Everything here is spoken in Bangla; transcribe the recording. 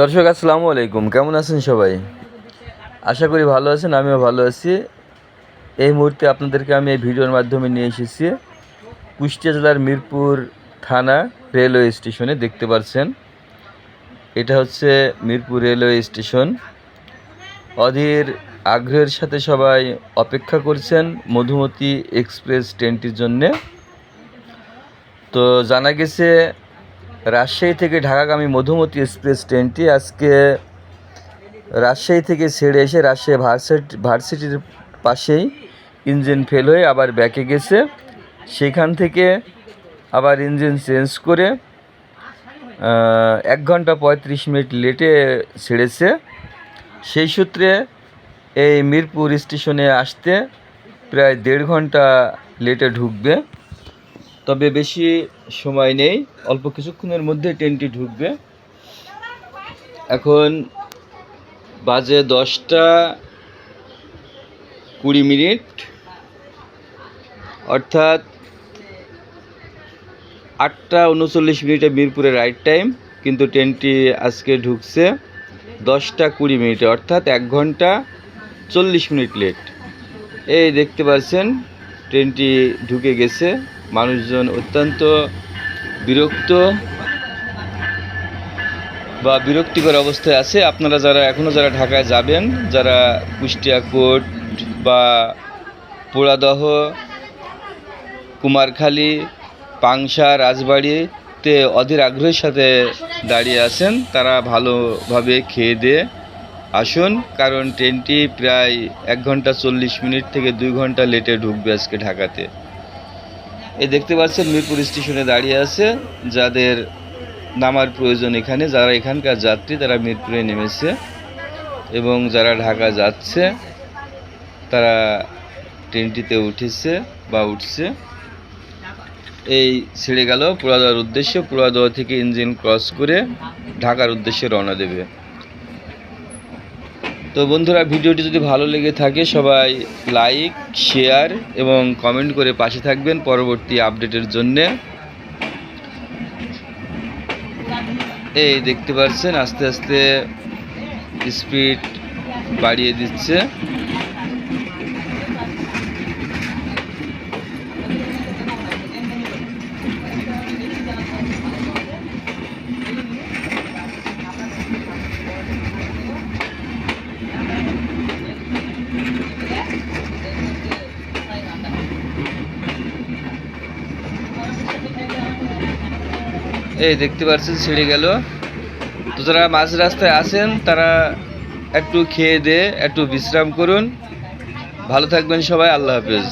দর্শক, আসসালামু আলাইকুম। কেমন আছেন সবাই? আশা করি ভালো আছেন, আমিও ভালো আছি। এই মুহূর্তে আপনাদেরকে আমি এই ভিডিওর মাধ্যমে নিয়ে এসেছি কুষ্টিয়া জেলার মিরপুর থানা রেলওয়ে স্টেশনে, দেখতে পাচ্ছেন। এটা হচ্ছে মিরপুর রেলওয়ে স্টেশন। অধীর আগ্রহের সাথে সবাই অপেক্ষা করছেন মধুমতি এক্সপ্রেস ট্রেনটির জন্যে। তো জানা গেছে রাজশাহী থেকে ঢাকাগামী মধুমতি এক্সপ্রেস ট্রেনটি আজকে রাজশাহী থেকে ছেড়ে এসে রাজশাহী ভার্সিটি ভার্সিটির পাশেই ইঞ্জিন ফেল হয়ে আবার ব্যাকে গেছে। সেখান থেকে আবার ইঞ্জিন চেঞ্জ করে এক ঘণ্টা পঁয়ত্রিশ মিনিট লেটে ছেড়েছে। সেই সূত্রে এই মিরপুর স্টেশনে আসতে প্রায় দেড় ঘণ্টা লেটে ঢুকবে। তবে বেশি সময় নেই, অল্প কিছুক্ষণের মধ্যে ট্রেনটি ঢুকবে। এখন বাজে দশটা কুড়ি মিনিট। অর্থাৎ আটটা উনচল্লিশ মিনিটে মিরপুরে রাইট টাইম, কিন্তু ট্রেনটি আজকে ঢুকছে দশটা কুড়ি মিনিটে, অর্থাৎ এক ঘণ্টা চল্লিশ মিনিট লেট। এই দেখতে পাচ্ছেন, ট্রেনটি ঢুকে গেছে। মানুষজন অত্যন্ত বিরক্ত বা বিরক্তিকর অবস্থায় আছে। আপনারা যারা এখনও যারা ঢাকায় যাবেন, যারা কুষ্টিয়া কোট বা পোড়াদহ, কুমারখালী, পাংশা, রাজবাড়িতে অধীর আগ্রহের সাথে দাঁড়িয়ে আছেন, তারা ভালোভাবে খেয়ে দিয়ে আসুন, কারণ ট্রেনটি প্রায় এক ঘণ্টা চল্লিশ মিনিট থেকে দুই ঘণ্টা লেটে ঢুকবে আজকে ঢাকাতে। এই দেখতে পাচ্ছেন মিরপুর স্টেশনে দাঁড়িয়ে আছে, যাদের নামার প্রয়োজন এখানে। যারা এখানকার যাত্রী, তারা মিরপুরে নেমেছে এবং যারা ঢাকা যাচ্ছে, তারা ট্রেনটিতে উঠেছে বা উঠছে। এই ছেড়ে গেল পুরাদোয়ার উদ্দেশ্যে। পুরাদোয়া থেকে ইঞ্জিন ক্রস করে ঢাকার উদ্দেশ্যে রওনা দেবে। তো বন্ধুরা, ভিডিওটি যদি ভালো লেগে থাকে, সবাই লাইক শেয়ার এবং কমেন্ট করে পাশে থাকবেন পরবর্তী আপডেটের জন্যে। এই দেখতে পাচ্ছেন, আস্তে আস্তে স্পিড বাড়িয়ে দিচ্ছে। এই দেখতে পাচ্ছেন ছিঁড়ে গেল। তো যারা মাঝ রাস্তায় আছেন, তারা একটু খেয়ে দিয়ে একটু বিশ্রাম করুন। ভালো থাকবেন সবাই, আল্লাহ হাফেজ।